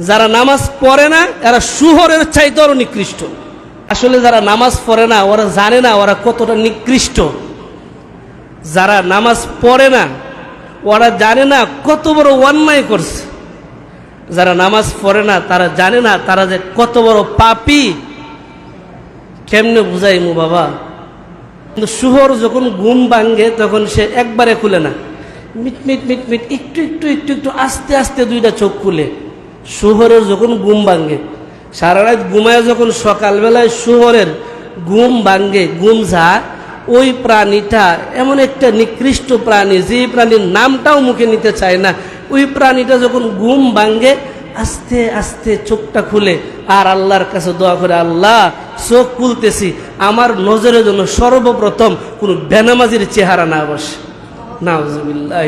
যারা নামাজ পড়ে না, এরা শুহরের চাইতে আরও নিকৃষ্ট। আসলে যারা নামাজ পড়ে না, ওরা জানে না ওরা কতটা নিকৃষ্ট। যারা নামাজ পড়ে না, ওরা জানে না কত বড় অন্যায় করছে। যারা নামাজ পড়ে না, তারা জানে না তারা যে কত বড় পাপি। কেমনে বুঝাই মু বাবা? কিন্তু শুহর যখন ঘুম ভাঙ্গে তখন সে একবারে খুলে না। মিট মিট মিট মিট, একটু একটু একটু একটু, আস্তে আস্তে দুইটা চোখ খুলে। শুহরের যখন ঘুম ভাঙ্গে সারা রাত ঘুমায় যখন সকালবেলায় শুহরের ঘুম ভাঙ্গে ঘুম যা ওই প্রাণীটা এমন একটা নিকৃষ্ট প্রাণী যে প্রাণীর নামটাও মুখে নিতে চায় না, ওই প্রাণীটা যখন ঘুম ভাঙ্গে আস্তে আস্তে চোখটা খুলে, আর আল্লাহর কাছে দোয়া করে, আল্লাহ, চোখ খুলতেছি, আমার নজরের জন্য সর্বপ্রথম কোনো বেনামাজির চেহারা না বসে নাউজুবিল্লাহ।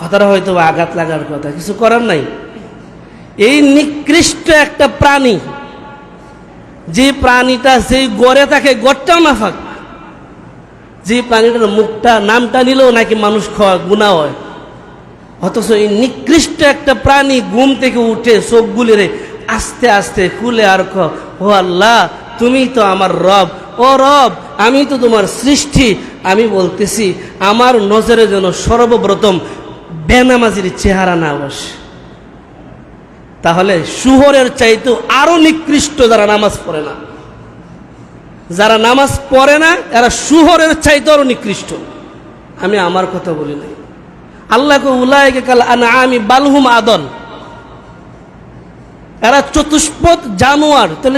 কথাটা হয়তো আঘাত লাগার কথা, কিছু করার নাই। এই নিকৃষ্ট একটা প্রাণী, যে প্রাণীটা সেই গড়ে থাকে গড়টাও না ফাঁক যে প্রাণীটার মুখটা, নামটা নিলেও নাকি মানুষ খাওয়া, গুণা হয়। অথচ এই নিকৃষ্ট একটা প্রাণী ঘুম থেকে উঠে চোখগুলি রে আস্তে আস্তে খুলে আর ক, ও আল্লাহ, তুমি তো আমার রব। ও রব, আমি তো তোমার সৃষ্টি। আমি বলতেছি, আমার নজরে যেন সর্বপ্রথম বেনামাজির চেহারা না বসে। তাহলে শুহরের চাইতেও আরও নিকৃষ্ট যারা নামাজ পড়ে না। যারা নামাজ পড়ে না, এরা শুহরের চাইতে আরও নিকৃষ্ট। আমি আমার কথা বলি নাই। আল্লাহকে উলায়কে কাল আনা আমি বালহুম আদল এরা চতুষ্পদ জানোয়ার তাহলে